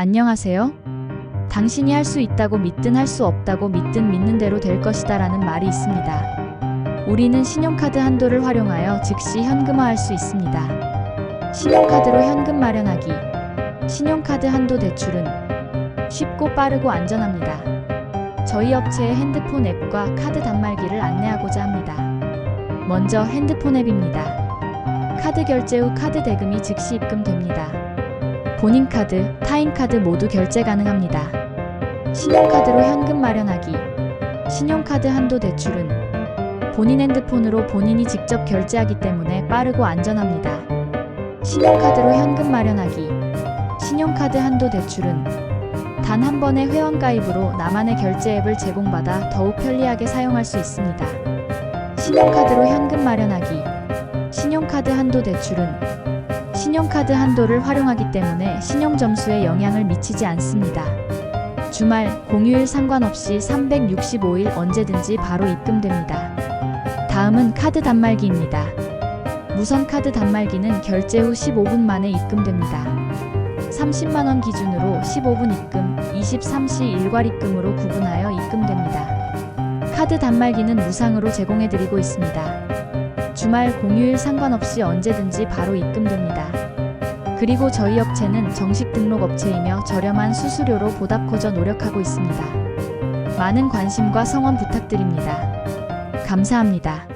안녕하세요. 당신이 할 수 있다고 믿든 할 수 없다고 믿든 믿는 대로 될 것이다 라는 말이 있습니다. 우리는 신용카드 한도를 활용하여 즉시 현금화할 수 있습니다. 신용카드로 현금 마련하기. 신용카드 한도 대출은 쉽고 빠르고 안전합니다. 저희 업체의 핸드폰 앱과 카드 단말기를 안내하고자 합니다. 먼저 핸드폰 앱입니다. 카드 결제 후 카드 대금이 즉시 입금됩니다. 본인 카드, 타인 카드 모두 결제 가능합니다. 신용카드로 현금 마련하기. 신용카드 한도 대출은 본인 핸드폰으로 본인이 직접 결제하기 때문에 빠르고 안전합니다. 신용카드로 현금 마련하기. 신용카드 한도 대출은 단 한 번의 회원 가입으로 나만의 결제 앱을 제공받아 더욱 편리하게 사용할 수 있습니다. 신용카드로 현금 마련하기. 신용카드 한도 대출은 신용카드 한도를 활용하기 때문에 신용점수에 영향을 미치지 않습니다. 주말, 공휴일 상관없이 365일 언제든지 바로 입금됩니다. 다음은 카드 단말기입니다. 무선 카드 단말기는 결제 후 15분 만에 입금됩니다. 30만원 기준으로 15분 입금, 23시 일괄 입금으로 구분하여 입금됩니다. 카드 단말기는 무상으로 제공해드리고 있습니다. 주말 공휴일 상관없이 언제든지 바로 입금됩니다. 그리고 저희 업체는 정식 등록 업체이며 저렴한 수수료로 보답코저 노력하고 있습니다. 많은 관심과 성원 부탁드립니다. 감사합니다.